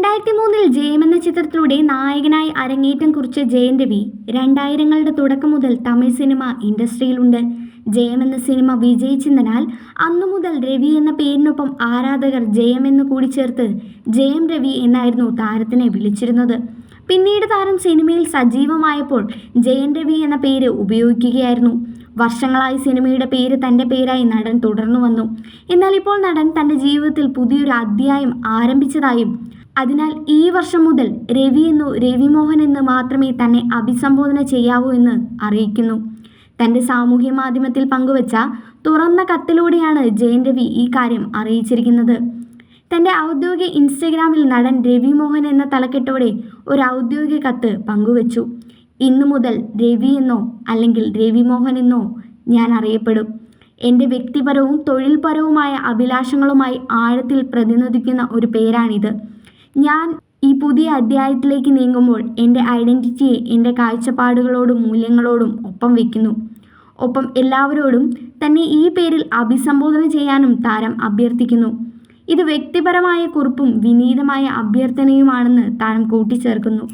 രണ്ടായിരത്തി മൂന്നിൽ ജയം എന്ന ചിത്രത്തിലൂടെ നായകനായി അരങ്ങേറ്റം കുറിച്ച ജയൻ രവി രണ്ടായിരങ്ങളുടെ തുടക്കം മുതൽ തമിഴ് സിനിമ ഇൻഡസ്ട്രിയിലുണ്ട്. ജയം എന്ന സിനിമ വിജയിച്ചതിനാൽ അന്നു മുതൽ രവി എന്ന പേരിനൊപ്പം ആരാധകർ ജയം എന്ന് കൂടി ചേർത്ത് ജയം രവി എന്നായിരുന്നു താരത്തിനെ വിളിച്ചിരുന്നത്. പിന്നീട് താരം സിനിമയിൽ സജീവമായപ്പോൾ ജയൻ രവി എന്ന പേര് ഉപയോഗിക്കുകയായിരുന്നു. വർഷങ്ങളായി സിനിമയുടെ പേര് തന്റെ പേരായി നടൻ തുടർന്നു വന്നു. എന്നാൽ ഇപ്പോൾ നടൻ തന്റെ ജീവിതത്തിൽ പുതിയൊരു അധ്യായം ആരംഭിച്ചതായും അതിനാൽ ഈ വർഷം മുതൽ രവി എന്നോ രവിമോഹൻ എന്ന് മാത്രമേ തന്നെ അഭിസംബോധന ചെയ്യാവൂ എന്ന് അറിയിക്കുന്നു. തന്റെ സാമൂഹ്യ മാധ്യമത്തിൽ പങ്കുവച്ച തുറന്ന കത്തിലൂടെയാണ് ജയൻ രവി ഈ കാര്യം അറിയിച്ചിരിക്കുന്നത്. തന്റെ ഔദ്യോഗിക ഇൻസ്റ്റഗ്രാമിൽ നടൻ രവി മോഹൻ എന്ന തലക്കെട്ടോടെ ഒരു ഔദ്യോഗിക കത്ത് പങ്കുവച്ചു. ഇന്നു മുതൽ രവി എന്നോ അല്ലെങ്കിൽ രവി മോഹൻ എന്നോ ഞാൻ അറിയപ്പെടും. എന്റെ വ്യക്തിപരവും തൊഴിൽപരവുമായ അഭിലാഷങ്ങളുമായി ആഴത്തിൽ പ്രതിനിധിക്കുന്ന ഒരു പേരാണിത്. ഞാൻ ഈ പുതിയ അധ്യായത്തിലേക്ക് നീങ്ങുമ്പോൾ എന്റെ ഐഡന്റിറ്റിയെ എന്റെ കാഴ്ചപ്പാടുകളോടും മൂല്യങ്ങളോടും ഒപ്പം വയ്ക്കുന്നു ഒപ്പം എല്ലാവരോടും തന്നെ ഈ പേരിൽ അഭിസംബോധന ചെയ്യാനും താരം അഭ്യർത്ഥിക്കുന്നു. ഇത് വ്യക്തിപരമായ കുറിപ്പും വിനീതമായ അഭ്യർത്ഥനയുമാണെന്ന് താരം കൂട്ടിച്ചേർക്കുന്നു.